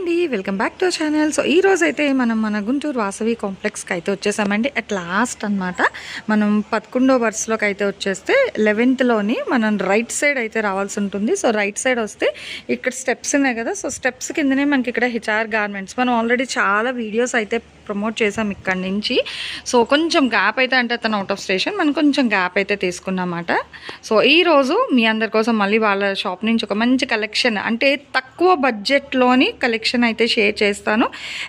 అండి welcome back to channel. So ఈ రోజు అయితే మనం మన గుంటూరు వాసవి కాంప్లెక్స్కి అయితే వచ్చేసామండి. అట్ లాస్ట్ అనమాట మనం పదకొండో వర్స్లోకి అయితే వచ్చేస్తే లెవెన్త్లోని మనం రైట్ సైడ్ అయితే రావాల్సి ఉంటుంది. సో రైట్ సైడ్ వస్తే ఇక్కడ స్టెప్స్ ఉన్నాయి కదా. సో స్టెప్స్ కిందనే మనకి ఇక్కడ హెచ్ఆర్ గార్మెంట్స్ మనం ఆల్రెడీ చాలా వీడియోస్ అయితే ప్రమోట్ చేసాం ఇక్కడ నుంచి. సో కొంచెం గ్యాప్ అయితే అంటే తను అవుట్ ఆఫ్ స్టేషన్ మనం కొంచెం గ్యాప్ అయితే తీసుకున్నమాట. సో ఈ రోజు మీ అందరి కోసం మళ్ళీ వాళ్ళ షాప్ నుంచి ఒక మంచి కలెక్షన్ అంటే తక్కువ బడ్జెట్లోని కలెక్షన్ అయితే షేర్ చేస్తాను.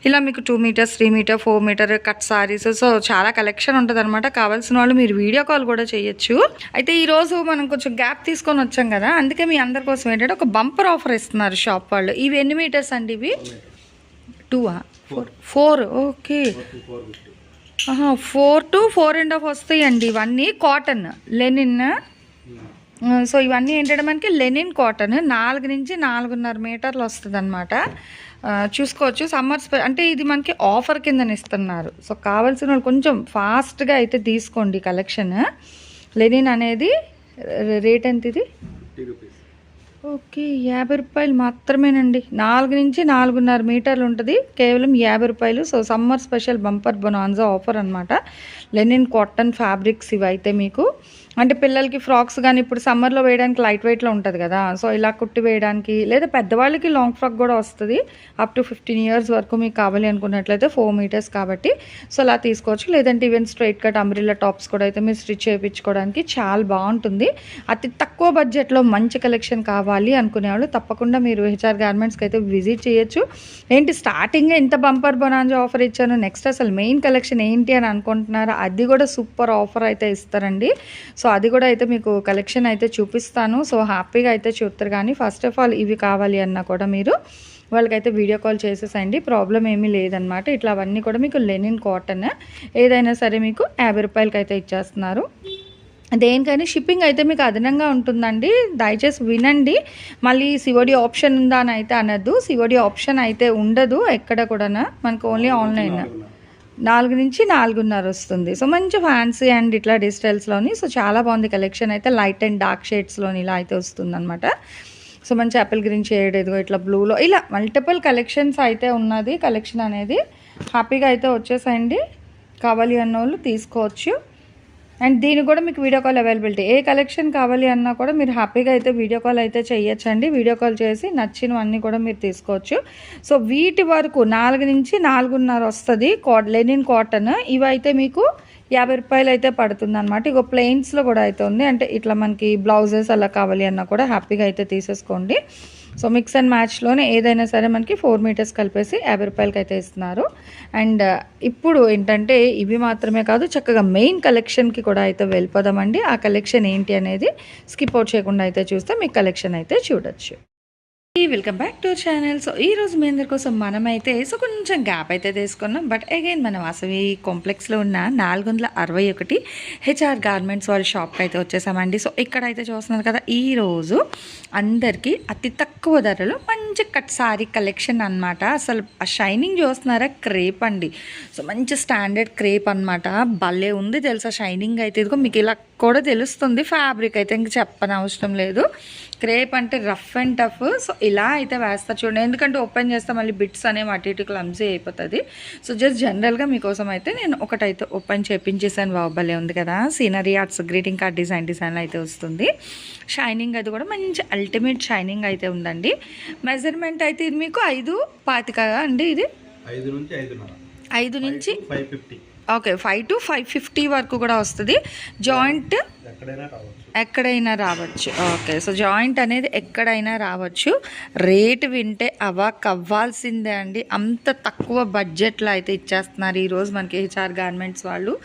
ఇలా మీకు two meters three meter four meter cut saris so చాలా కలెక్షన్ ఉంటుంది అనమాట కావాల్సిన వాళ్ళు మీరు వీడియో కాల్ కూడా చేయొచ్చు. అయితే ఈరోజు మనం కొంచెం గ్యాప్ తీసుకొని వచ్చాం కదా. అందుకే మీ అందరి కోసం ఏంటంటే ఒక బంపర్ ఆఫర్ ఇస్తున్నారు షాప్ వాళ్ళు. ఇవి ఎన్ని మీటర్స్ అండి ఇవి? టూవా four. Four okay. Four to four and half వస్తాయండి ఇవన్నీ. Cotton Lenin. సో ఇవన్నీ ఏంటంటే మనకి లెనిన్ కాటన్. నాలుగు నుంచి నాలుగున్నర మీటర్లు వస్తుంది అనమాట చూసుకోవచ్చు. సమ్మర్ స్పె అంటే ఇది మనకి ఆఫర్ కింద ఇస్తున్నారు. సో కావాల్సిన వాళ్ళు కొంచెం ఫాస్ట్గా అయితే తీసుకోండి కలెక్షన్. లెనిన్ అనేది రేట్ ఎంత ఇది ఓకే యాభై రూపాయలు మాత్రమేనండి. నాలుగు నుంచి నాలుగున్నర మీటర్లు ఉంటుంది. కేవలం యాభై రూపాయలు. So summer special bumper bonanza offer అనమాట లెనిన్ కాటన్ ఫ్యాబ్రిక్స్ ఇవైతే మీకు. అంటే పిల్లలకి ఫ్రాక్స్ కానీ ఇప్పుడు సమ్మర్లో వేయడానికి లైట్ వెయిట్లో ఉంటుంది కదా. సో ఇలా కుట్టి వేయడానికి లేదా పెద్దవాళ్ళకి లాంగ్ ఫ్రాక్ కూడా వస్తుంది. అప్ టు ఫిఫ్టీన్ ఇయర్స్ వరకు మీకు కావాలి అనుకున్నట్లయితే ఫోర్ మీటర్స్ కాబట్టి. సో అలా తీసుకోవచ్చు. లేదంటే even straight cut umbrella tops కూడా అయితే మీరు స్టిచ్ చేయించుకోవడానికి చాలా బాగుంటుంది. అతి తక్కువ బడ్జెట్లో మంచి కలెక్షన్ కావాలి అనుకునేవాళ్ళు తప్పకుండా మీరు హెచ్ఆర్ గార్మెంట్స్కి అయితే విజిట్ చేయొచ్చు. ఏంటి స్టార్టింగ్ ఎంత బంపర్ బొనాంజా ఆఫర్ ఇచ్చాను. నెక్స్ట్ అసలు మెయిన్ కలెక్షన్ ఏంటి అని అనుకుంటున్నారా? అది కూడా సూపర్ ఆఫర్ అయితే ఇస్తారండి. సో అది కూడా అయితే మీకు కలెక్షన్ అయితే చూపిస్తాను. సో హ్యాపీగా అయితే చూస్తారు కానీ ఫస్ట్ ఆఫ్ ఆల్ ఇవి కావాలి అన్నా కూడా మీరు వాళ్ళకైతే వీడియో కాల్ చేసేసండి. ప్రాబ్లం ఏమీ లేదనమాట ఇట్లా అవన్నీ కూడా మీకు లెనిన్ కాటన్ ఏదైనా సరే మీకు యాభై రూపాయలకి అయితే ఇచ్చేస్తున్నారు. దేనికైనా షిప్పింగ్ అయితే మీకు అదనంగా ఉంటుందండి. దయచేసి వినండి. మళ్ళీ సివోడి ఆప్షన్ ఉందా అని అయితే అనద్దు. సివోడి ఆప్షన్ అయితే ఉండదు ఎక్కడ కూడా మనకు ఓన్లీ ఆన్లైన్. నాలుగు నుంచి నాలుగున్నర వస్తుంది. సో మంచి ఫ్యాన్సీ అండ్ ఇట్లా డిజిటల్స్లోని సో చాలా బాగుంది కలెక్షన్ అయితే. లైట్ అండ్ డార్క్ షేడ్స్లోని ఇలా అయితే వస్తుంది అనమాట సో మంచి యాపిల్ గ్రీన్ షేడ్ ఇదిగో ఇట్లా బ్లూలో ఇలా మల్టిపుల్ కలెక్షన్స్ అయితే ఉన్నది. కలెక్షన్ అనేది హ్యాపీగా అయితే వచ్చేసాయండి కావాలి అన్న వాళ్ళు తీసుకోవచ్చు. అండ్ దీనికి కూడా మీకు వీడియో కాల్ అవైలబిలిటీ ఏ కలెక్షన్ కావాలి అన్నా కూడా మీరు హ్యాపీగా అయితే వీడియో కాల్ అయితే చేయొచ్చండి వీడియో కాల్ చేసి నచ్చినవన్నీ కూడా మీరు తీసుకోవచ్చు. సో వీటి వరకు నాలుగు నుంచి నాలుగున్నర వస్తుంది కాట్ లెనిన్ కాటన్ ఇవైతే మీకు యాభై రూపాయలు అయితే పడుతుంది అనమాట ఇగో ప్లెయిన్స్లో కూడా అయితే ఉంది. అంటే ఇట్లా మనకి బ్లౌజెస్ అలా కావాలి అన్నా కూడా హ్యాపీగా అయితే తీసేసుకోండి. సో మిక్స్ అండ్ మ్యాచ్లోనే ఏదైనా సరే మనకి ఫోర్ మీటర్స్ కలిపేసి యాభై రూపాయలకి అయితే ఇస్తున్నారు. అండ్ uh, ఇప్పుడు ఏంటంటే ఇవి మాత్రమే కాదు చక్కగా మెయిన్ కలెక్షన్కి కూడా అయితే వెళ్ళిపోదామండి. ఆ కలెక్షన్ ఏంటి అనేది స్కిప్ అవుట్ చేయకుండా అయితే చూస్తే మీకు కలెక్షన్ అయితే చూడొచ్చు. Welcome back to channel so ఈ రోజు మీ అందరి కోసం మనమైతే సో కొంచెం గ్యాప్ అయితే తీసుకున్నాం. బట్ అగైన్ మన వాసవి కాంప్లెక్స్లో ఉన్న నాలుగు వందల అరవై ఒకటి హెచ్ఆర్ గార్మెంట్స్ వాళ్ళ షాప్కి అయితే వచ్చేసామండి. సో ఇక్కడైతే చూస్తున్నారు కదా ఈ రోజు అందరికీ అతి తక్కువ ధరలో మంచి కట్ సారీ కలెక్షన్ అనమాట అసలు ఆ షైనింగ్ చూస్తున్నారా? క్రేప్ అండి. సో మంచి స్టాండర్డ్ క్రేప్ అనమాట భలే ఉంది తెలుసా షైనింగ్ అయితే. ఇదిగో మీకు ఇలా కూడా తెలుస్తుంది. ఫ్యాబ్రిక్ అయితే ఇంక చెప్పని అవసరం లేదు. క్రేప్ అంటే రఫ్ అండ్ టఫ్. సో ఇలా అయితే వేస్తారు చూడండి. ఎందుకంటే ఓపెన్ చేస్తే మళ్ళీ బిట్స్ అనేవి అటు ఇటు క్లమ్సీ అయిపోతుంది. సో జస్ట్ జనరల్గా మీకోసం అయితే నేను ఒకటైతే ఓపెన్ చేపించేసాను. బాబులే ఉంది కదా. Scenery arts greeting card design design అయితే వస్తుంది. షైనింగ్ అది కూడా మంచి అల్టిమేట్ షైనింగ్ అయితే ఉందండి. మెజర్మెంట్ అయితే ఇది మీకు ఐదు పాతిక అండి ఇది? ఐదు నుంచి ఐదు నుంచి five fifty. Okay five to five fifty వరకు కూడా వస్తుంది. జాయింట్ ఎక్కడైనా రావచ్చు. ఓకే సో జాయింట్ అనేది ఎక్కడైనా రావచ్చు. రేట్ వింటే అవాక్ అవ్వాల్సిందే అండి. అంత తక్కువ బడ్జెట్లో అయితే ఇచ్చేస్తున్నారు ఈరోజు మనకి హెచ్ఆర్ గార్మెంట్స్ వాళ్ళు.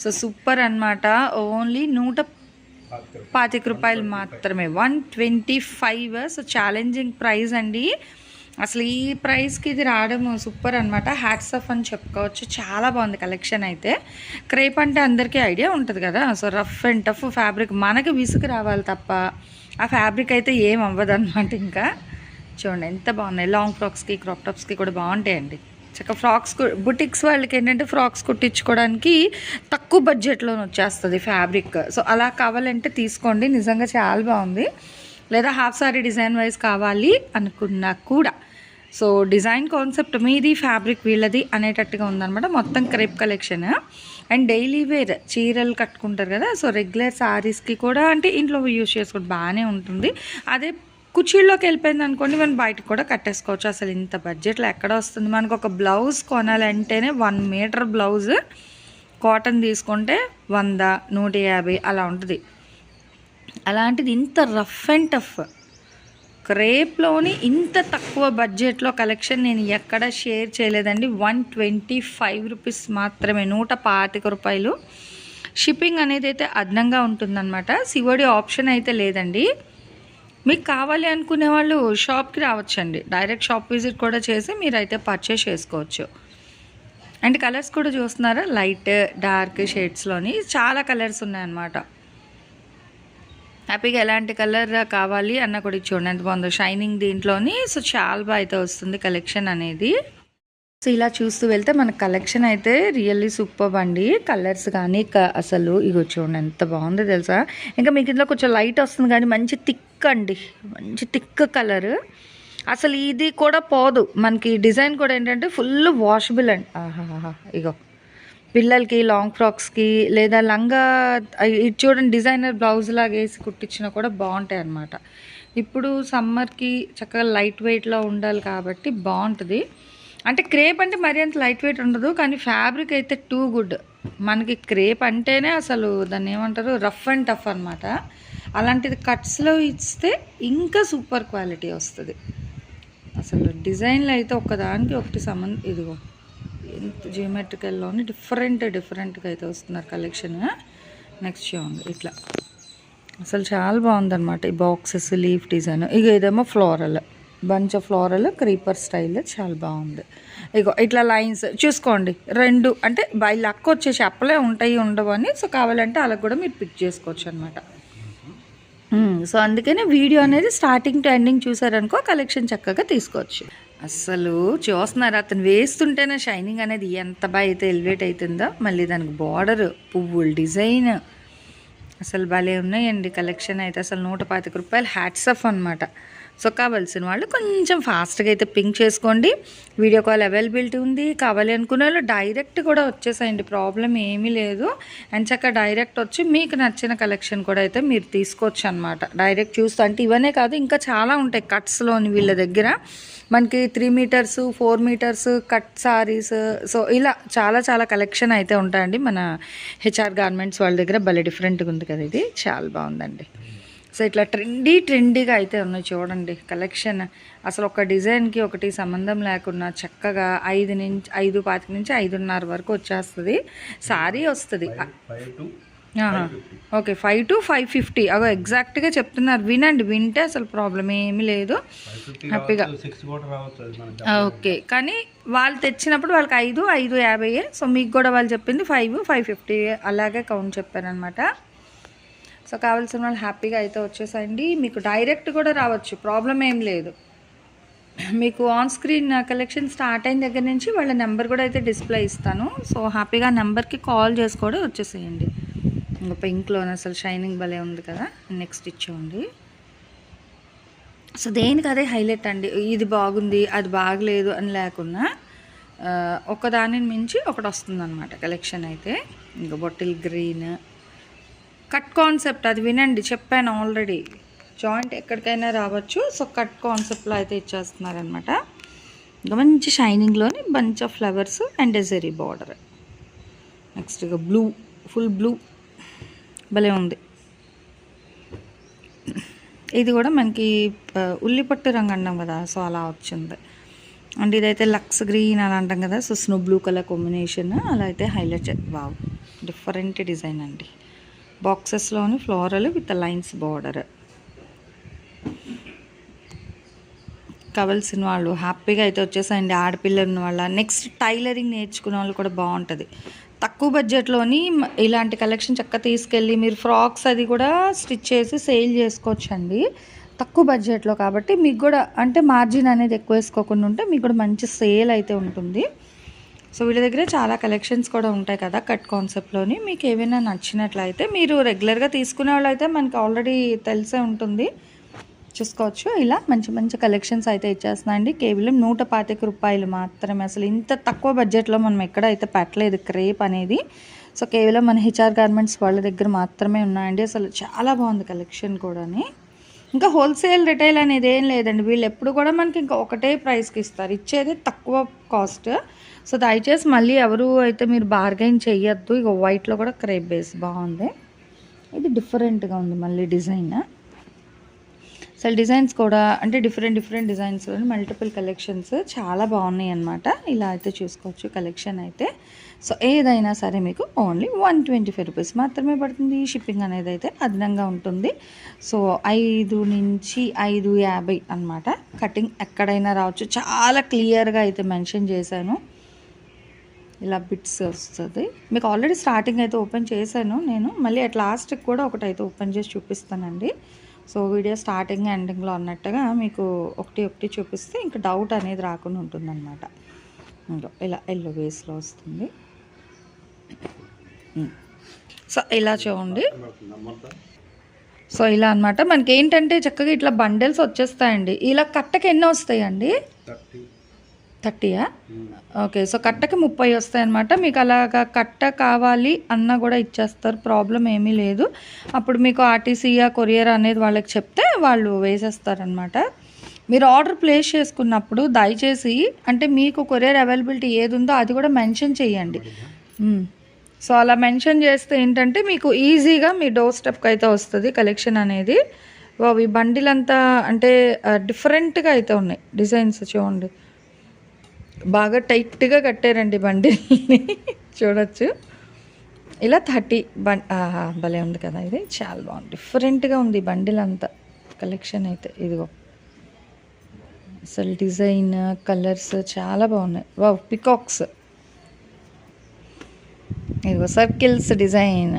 సో సూపర్ అన్నమాట. ఓన్లీ నూట పాతిక రూపాయలు మాత్రమే. One twenty five so challenging price అండి. అసలు ఈ ప్రైస్కి ఇది రావడం సూపర్ అనమాట హ్యాట్స్ ఆఫ్ అని చెప్పుకోవచ్చు. చాలా బాగుంది కలెక్షన్ అయితే. క్రేప్ అంటే అందరికీ ఐడియా ఉంటుంది కదా. So rough and tough fabric మనకి విసుగు రావాలి తప్ప ఆ ఫ్యాబ్రిక్ అయితే ఏం అవ్వదు అనమాట ఇంకా. చూడండి ఎంత బాగున్నాయి. లాంగ్ ఫ్రాక్స్కి క్రాప్ టాప్స్కి కూడా బాగుంటాయండి. చక్కగా ఫ్రాక్స్ బుటిక్స్ వాళ్ళకి ఏంటంటే ఫ్రాక్స్ కుట్టించుకోవడానికి తక్కువ బడ్జెట్లో వచ్చేస్తుంది ఫ్యాబ్రిక్. సో అలా కావాలంటే తీసుకోండి. నిజంగా చాలా బాగుంది. లేదా హాఫ్ సారీ డిజైన్ వైజ్ కావాలి అనుకున్నా కూడా. సో డిజైన్ కాన్సెప్ట్ మీది ఫ్యాబ్రిక్ వీళ్ళది అనేటట్టుగా ఉందనమాట మొత్తం crepe collection. And daily wear చీరలు కట్టుకుంటారు కదా సో రెగ్యులర్ శారీస్కి కూడా అంటే ఇంట్లో యూజ్ చేసుకోవడం బాగానే ఉంటుంది. అదే కుర్చీల్లోకి వెళ్ళిపోయింది అనుకోండి మనం బయటకు కూడా కట్టేసుకోవచ్చు. అసలు ఇంత బడ్జెట్లో ఎక్కడ వస్తుంది? మనకు ఒక బ్లౌజ్ కొనాలంటేనే వన్ మీటర్ బ్లౌజ్ కాటన్ తీసుకుంటే వంద నూట యాభై అలా ఉంటుంది. అలాంటిది ఇంత రఫ్ అండ్ టఫ్. క్రేప్లోని ఇంత తక్కువ బడ్జెట్లో కలెక్షన్ నేను ఎక్కడ షేర్ చేయలేదండి. వన్ ట్వంటీ ఫైవ్ రూపీస్ మాత్రమే నూట పాతిక రూపాయలు. షిప్పింగ్ అనేది అయితే అదనంగా ఉంటుందన్నమాట. సివడి ఆప్షన్ అయితే లేదండి. మీకు కావాలి అనుకునే వాళ్ళు షాప్కి రావచ్చండి. డైరెక్ట్ షాప్ విజిట్ కూడా చేసి మీరైతే పర్చేస్ చేసుకోవచ్చు. అండ్ కలర్స్ కూడా చూస్తున్నారా? లైట్ డార్క్ షేడ్స్లోని చాలా కలర్స్ ఉన్నాయన్నమాట. హ్యాపీగా ఎలాంటి కలర్ కావాలి అన్న కూడా ఇది చూడండి. ఎంత బాగుందో. షైనింగ్ దీంట్లోని సో చాలా బాగా అయితే వస్తుంది కలెక్షన్ అనేది. సో ఇలా చూస్తూ వెళ్తే మన కలెక్షన్ అయితే రియల్లీ సూపర్ అండి. కలర్స్ కానీ క- అసలు ఇగో చూడండి ఎంత బాగుందో తెలుసా? ఇంకా మీకు ఇందులో కొంచెం లైట్ వస్తుంది కానీ మంచి థిక్ అండి. మంచి థిక్ కలర్ అసలు ఇది కూడా పోదు. మనకి డిజైన్ కూడా ఏంటంటే ఫుల్ వాషబుల్ అండి. ఆహాహా ఇగో. పిల్లలకి లాంగ్ ఫ్రాక్స్కి లేదా లంగా ఇది చూడండి డిజైనర్ బ్లౌజ్ లాగా వేసి కుట్టించినా కూడా బాగుంటాయి అన్నమాట. ఇప్పుడు సమ్మర్కి చక్కగా లైట్ వెయిట్లో ఉండాలి కాబట్టి బాగుంటుంది. అంటే క్రేప్ అంటే మరీ అంత లైట్ వెయిట్ ఉండదు కానీ ఫ్యాబ్రిక్ అయితే టూ గుడ్. మనకి క్రేప్ అంటేనే అసలు దాన్ని ఏమంటారు రఫ్ అండ్ టఫ్ అనమాట అలాంటిది కట్స్లో ఇస్తే ఇంకా సూపర్ క్వాలిటీ వస్తుంది. అసలు డిజైన్లు అయితే ఒకదానికి ఒకటి సంబంధం ఇదిగో. జియోమెట్రికల్లోని డిఫరెంట్ డిఫరెంట్గా అయితే వస్తున్నారు కలెక్షన్ నెక్స్ట్ చూడండి ఇట్లా. అసలు చాలా బాగుందన్నమాట ఈ బాక్సెస్ లీఫ్ డిజైన్ ఇక ఇదేమో floral bunch of floral creeper style చాలా బాగుంది. ఇగో ఇట్లా లైన్స్ చూసుకోండి. రెండు అంటే బై లక్ వచ్చేసి అప్పలే ఉంటాయి ఉండవు అని. సో కావాలంటే అలా కూడా మీరు పిక్ చేసుకోవచ్చు అనమాట సో అందుకనే వీడియో అనేది స్టార్టింగ్ టు ఎండింగ్ చూసారనుకో కలెక్షన్ చక్కగా తీసుకోవచ్చు. అసలు చూస్తున్నారు? అతను వేస్తుంటేనే షైనింగ్ అనేది ఎంత బాగా అయితే ఎలివేట్ అవుతుందో మళ్ళీ దానికి బార్డర్ పువ్వులు డిజైన్ అసలు భలే ఉన్నాయండి. కలెక్షన్ అయితే అసలు నూట పాతిక రూపాయలు. హ్యాట్సఫ్ అనమాట సో కావాల్సిన వాళ్ళు కొంచెం ఫాస్ట్గా అయితే పింక్ చేసుకోండి. వీడియో కాల్ అవైలబిలిటీ ఉంది. కావాలి అనుకునే వాళ్ళు డైరెక్ట్ కూడా వచ్చేసేయండి. ప్రాబ్లం ఏమీ లేదు. అండ్ చక్క డైరెక్ట్ వచ్చి మీకు నచ్చిన కలెక్షన్ కూడా అయితే మీరు తీసుకోవచ్చు అనమాట డైరెక్ట్ చూస్తూ అంటే ఇవనే కాదు ఇంకా చాలా ఉంటాయి కట్స్లోని వీళ్ళ దగ్గర. మనకి three meters four meters cut saris so ఇలా చాలా చాలా కలెక్షన్ అయితే ఉంటాయండి. మన హెచ్ఆర్ గార్మెంట్స్ వాళ్ళ దగ్గర భలే డిఫరెంట్గా ఉంది కదా ఇది. చాలా బాగుందండి. సో ఇట్లా ట్రెండీ ట్రెండీగా అయితే ఉన్నాయి చూడండి కలెక్షన్ అసలు ఒక డిజైన్కి ఒకటి సంబంధం లేకుండా చక్కగా ఐదు నుంచి ఐదు పాతిక నుంచి ఐదున్నర వరకు వచ్చేస్తుంది. సారీ వస్తుంది. Okay five to five fifty అగో ఎగ్జాక్ట్గా చెప్తున్నారు. వినండి వింటే అసలు ప్రాబ్లం ఏమీ లేదు. హ్యాపీగా. ఓకే కానీ వాళ్ళు తెచ్చినప్పుడు వాళ్ళకి ఐదు ఐదు యాభై సో మీకు కూడా వాళ్ళు చెప్పింది ఫైవ్ ఫైవ్ ఫిఫ్టీ అలాగే కౌంట్ చెప్పారనమాట సో కావాల్సిన వాళ్ళు హ్యాపీగా అయితే వచ్చేసండి. మీకు డైరెక్ట్ కూడా రావచ్చు. ప్రాబ్లం ఏం లేదు. మీకు ఆన్ స్క్రీన్ కలెక్షన్ స్టార్ట్ అయిన దగ్గర నుంచి వాళ్ళ నెంబర్ కూడా అయితే డిస్ప్లే ఇస్తాను. సో హ్యాపీగా నెంబర్కి కాల్ చేసి కూడా వచ్చేసేయండి. ఇంకా పింక్లోనే అసలు షైనింగ్ భలే ఉంది కదా. నెక్స్ట్ ఇచ్చేయండి. సో దేనికి అదే హైలైట్ అండి? ఇది బాగుంది అది బాగలేదు అని లేకుండా uh, ఒకదానిని మించి ఒకటి వస్తుంది అనమాట కలెక్షన్ అయితే. ఇంకా బొట్టిల్ గ్రీన్ కట్ కాన్సెప్ట్ అది వినండి చెప్పాను ఆల్రెడీ. జాయింట్ ఎక్కడికైనా రావచ్చు. సో కట్ కాన్సెప్ట్లో అయితే ఇచ్చేస్తున్నారనమాట మంచి షైనింగ్లోని బంచ్ ఆఫ్ ఫ్లవర్స్ అండ్ ఎజరీ బార్డర్ నెక్స్ట్ ఇక బ్లూ ఫుల్ బ్లూ భలే ఉంది. ఇది కూడా మనకి ఉల్లిపట్టు రంగు అంటాం కదా సో అలా వచ్చింది. అండ్ ఇదైతే లక్స్ గ్రీన్ అని అంటాం కదా so snow blue colour combination అలా అయితే హైలైట్ బాగు డిఫరెంట్ డిజైన్ అండి. బాక్సెస్లోని ఫ్లోరల్ విత్ లైన్స్ బార్డర్. కావాల్సిన వాళ్ళు హ్యాపీగా అయితే వచ్చేసాయండి. ఆడపిల్లలు ఉన్న వాళ్ళ. నెక్స్ట్ టైలరింగ్ నేర్చుకునే వాళ్ళు కూడా బాగుంటుంది. తక్కువ బడ్జెట్లోని ఇలాంటి కలెక్షన్ చక్కగా తీసుకెళ్ళి మీరు ఫ్రాక్స్ అది కూడా స్టిచ్ చేసి సేల్ చేసుకోవచ్చండి. తక్కువ బడ్జెట్లో కాబట్టి మీకు కూడా అంటే మార్జిన్ అనేది ఎక్కువ వేసుకోకుండా ఉంటే మీకు కూడా మంచి సేల్ అయితే ఉంటుంది. సో వీళ్ళ దగ్గర చాలా కలెక్షన్స్ కూడా ఉంటాయి కదా కట్ కాన్సెప్ట్లోని మీకు ఏమైనా నచ్చినట్లయితే మీరు రెగ్యులర్గా తీసుకునే వాళ్ళైతే మనకి ఆల్రెడీ తెలిసే ఉంటుంది. చూసుకోవచ్చు. ఇలా మంచి మంచి కలెక్షన్స్ అయితే ఇచ్చేస్తున్నాయండి కేవలం నూట పాతిక రూపాయలు మాత్రమే. అసలు ఇంత తక్కువ బడ్జెట్లో మనం ఎక్కడైతే పెట్టలేదు క్రేప్ అనేది. సో కేవలం మన హెచ్ఆర్ గార్మెంట్స్ వాళ్ళ దగ్గర మాత్రమే ఉన్నాయండి. అసలు చాలా బాగుంది కలెక్షన్ కూడాని. ఇంకా హోల్సేల్ రిటైల్ అనేది ఏం లేదండి. వీళ్ళు ఎప్పుడు కూడా మనకి ఇంకా ఒకటే ప్రైస్కి ఇస్తారు. ఇచ్చేది తక్కువ కాస్ట్. సో దయచేసి మళ్ళీ ఎవరు అయితే మీరు బార్గెన్ చేయొద్దు ఇక వైట్లో కూడా క్రేప్ బేస్ బాగుంది. ఇది డిఫరెంట్గా ఉంది మళ్ళీ డిజైన్. అసలు డిజైన్స్ కూడా అంటే డిఫరెంట్ డిఫరెంట్ డిజైన్స్లో మల్టిపుల్ కలెక్షన్స్ చాలా బాగున్నాయి అన్నమాట. ఇలా అయితే చూసుకోవచ్చు కలెక్షన్ అయితే. సో ఏదైనా సరే మీకు only one twenty five rupees మాత్రమే పడుతుంది. షిప్పింగ్ అనేది అయితే అదనంగా ఉంటుంది. సో ఐదు నుంచి ఐదు యాభై అన్నమాట. కటింగ్ ఎక్కడైనా రావచ్చు. చాలా క్లియర్గా అయితే మెన్షన్ చేశాను. ఇలా బిట్స్ వస్తుంది. మీకు ఆల్రెడీ స్టార్టింగ్ అయితే ఓపెన్ చేశాను నేను. మళ్ళీ అట్ లాస్ట్కి కూడా ఒకటి అయితే ఓపెన్ చేసి చూపిస్తానండి. సో వీడియో స్టార్టింగ్ ఎండింగ్లో అన్నట్టుగా మీకు ఒకటి ఒకటి చూపిస్తే ఇంకా డౌట్ అనేది రాకుండా ఉంటుందన్నమాట. ఇంకో ఇలా ఎల్లో వేస్లో వస్తుంది. సో ఇలా చూడండి. సో ఇలా అన్నమాట. మనకి ఏంటంటే చక్కగా ఇట్లా బండిల్స్ వచ్చేస్తాయండి. ఇలా కట్టకి ఎన్ని వస్తాయండి? థర్టీ. థర్టీయా ఓకే సో కట్టకి ముప్పై వస్తాయన్నమాట. మీకు అలాగా కట్ట కావాలి అన్న కూడా ఇచ్చేస్తారు ప్రాబ్లం ఏమీ లేదు. అప్పుడు మీకు ఆర్టీసీయా కొరియర్ అనేది వాళ్ళకి చెప్తే వాళ్ళు వేసేస్తారనమాట మీరు ఆర్డర్ ప్లేస్ చేసుకున్నప్పుడు దయచేసి అంటే మీకు కొరియర్ అవైలబిలిటీ ఏది ఉందో అది కూడా మెన్షన్ చేయండి. సో అలా మెన్షన్ చేస్తే ఏంటంటే మీకు ఈజీగా మీ డోర్ స్టెప్కి అయితే వస్తుంది కలెక్షన్ అనేది. వావ్, ఈ అంటే డిఫరెంట్గా అయితే ఉన్నాయి డిజైన్స్ చూడండి. బాగా టైట్గా కట్టారండి బండిల్ని. చూడొచ్చు. ఇలా థర్టీ బం భలే ఉంది కదా ఇది. చాలా బాగుంది. డిఫరెంట్గా ఉంది బండిల్ అంతా కలెక్షన్ అయితే ఇదిగో. అసలు డిజైన్ కలర్స్ చాలా బాగున్నాయి. వా పికాక్స్. ఇదిగో సర్కిల్స్ డిజైన్.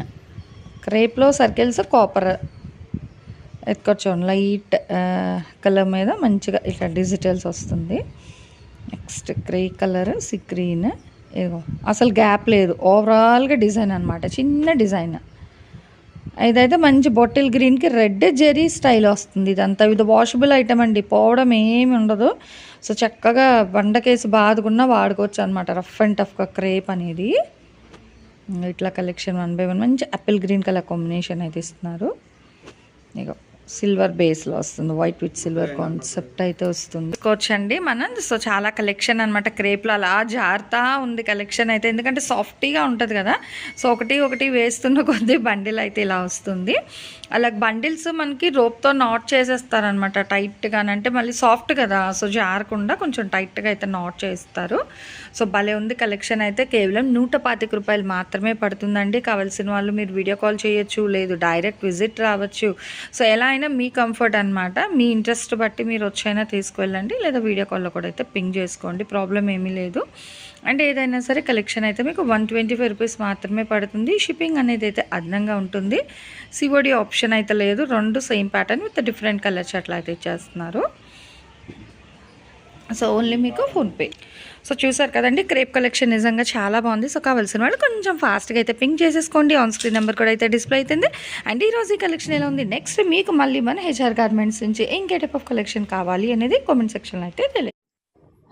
క్రేప్లో సర్కిల్స్ కాపర్. ఎత్తుకొచ్చు లైట్ కలర్ మీద మంచిగా ఇట్లా డిజిటల్స్ వస్తుంది. Next grey colour sea green. ఇదిగో అసలు గ్యాప్ లేదు. ఓవరాల్గా డిజైన్ అనమాట చిన్న డిజైన్. ఇదైతే మంచి బొట్టిల్ గ్రీన్కి రెడ్ జెరీ స్టైల్ వస్తుంది. ఇదంతా ఇది వాషబుల్ ఐటమ్ అండి. పోవడం ఏమి ఉండదు. సో చక్కగా బండకేసి బాదుకున్నా వాడుకోవచ్చు అనమాట రఫ్ అండ్ టఫ్గా క్రేప్ అనేది. ఇట్లా కలెక్షన్ వన్ బై వన్ మంచి యాపిల్ గ్రీన్ కలర్ కాంబినేషన్ అయితే ఇస్తున్నారు. ఇగో సిల్వర్ బేస్లో వస్తుంది. వైట్ విత్ సిల్వర్ కాన్సెప్ట్ అయితే వస్తుంది. తీసుకోవచ్చండి మనం. సో చాలా కలెక్షన్ అనమాట క్రేప్లో అలా జారుతా ఉంది కలెక్షన్ అయితే. ఎందుకంటే సాఫ్టీగా ఉంటుంది కదా. సో ఒకటి ఒకటి వేస్తున్న కొద్దీ బండిల్ అయితే ఇలా వస్తుంది. Uh, అలా బండిల్స్ మనకి రోప్తో నాట్ చేసేస్తారనమాట టైట్గా అంటే మళ్ళీ సాఫ్ట్ కదా. సో జారకుండా కొంచెం టైట్గా అయితే నాట్ చేస్తారు. సో భలే ఉంది కలెక్షన్ అయితే. కేవలం నూట పాతిక రూపాయలు మాత్రమే పడుతుందండి. కావాల్సిన వాళ్ళు మీరు వీడియో కాల్ చేయొచ్చు లేదు డైరెక్ట్ విజిట్ రావచ్చు. సో ఎలా అయినా మీ కంఫర్ట్ అనమాట మీ ఇంట్రెస్ట్ బట్టి మీరు వచ్చైనా తీసుకువెళ్ళండి లేదా వీడియో కాల్లో కూడా అయితే పింగ్ చేసుకోండి. ప్రాబ్లం ఏమీ లేదు. అండ్ ఏదైనా సరే కలెక్షన్ అయితే మీకు వన్ ట్వంటీ ఫైవ్ రూపీస్ మాత్రమే పడుతుంది. షిప్పింగ్ అనేది అయితే అదనంగా ఉంటుంది. సివోడి ఆప్షన్ అయితే లేదు. రెండు same pattern with different colours అట్లా అయితే ఇచ్చేస్తున్నారు. సో ఓన్లీ మీకు ఫోన్పే సో చూసారు కదండి క్రేప్ కలెక్షన్ నిజంగా చాలా బాగుంది. సో కావాల్సిన వాళ్ళు కొంచెం ఫాస్ట్గా అయితే పింక్ చేసేసుకోండి. ఆన్ స్క్రీన్ నెంబర్ కూడా అయితే డిస్ప్లే అవుతుంది. అండ్ ఈ ఈ కలెక్షన్ ఎలా ఉంది? నెక్స్ట్ మీకు మళ్ళీ మన హెచ్ఆర్ గార్మెంట్స్ నుంచి ఇంకే టైప్ ఆఫ్ కలెక్షన్ కావాలి అనేది కామెంట్ సెక్షన్లో అయితే తెలియదు.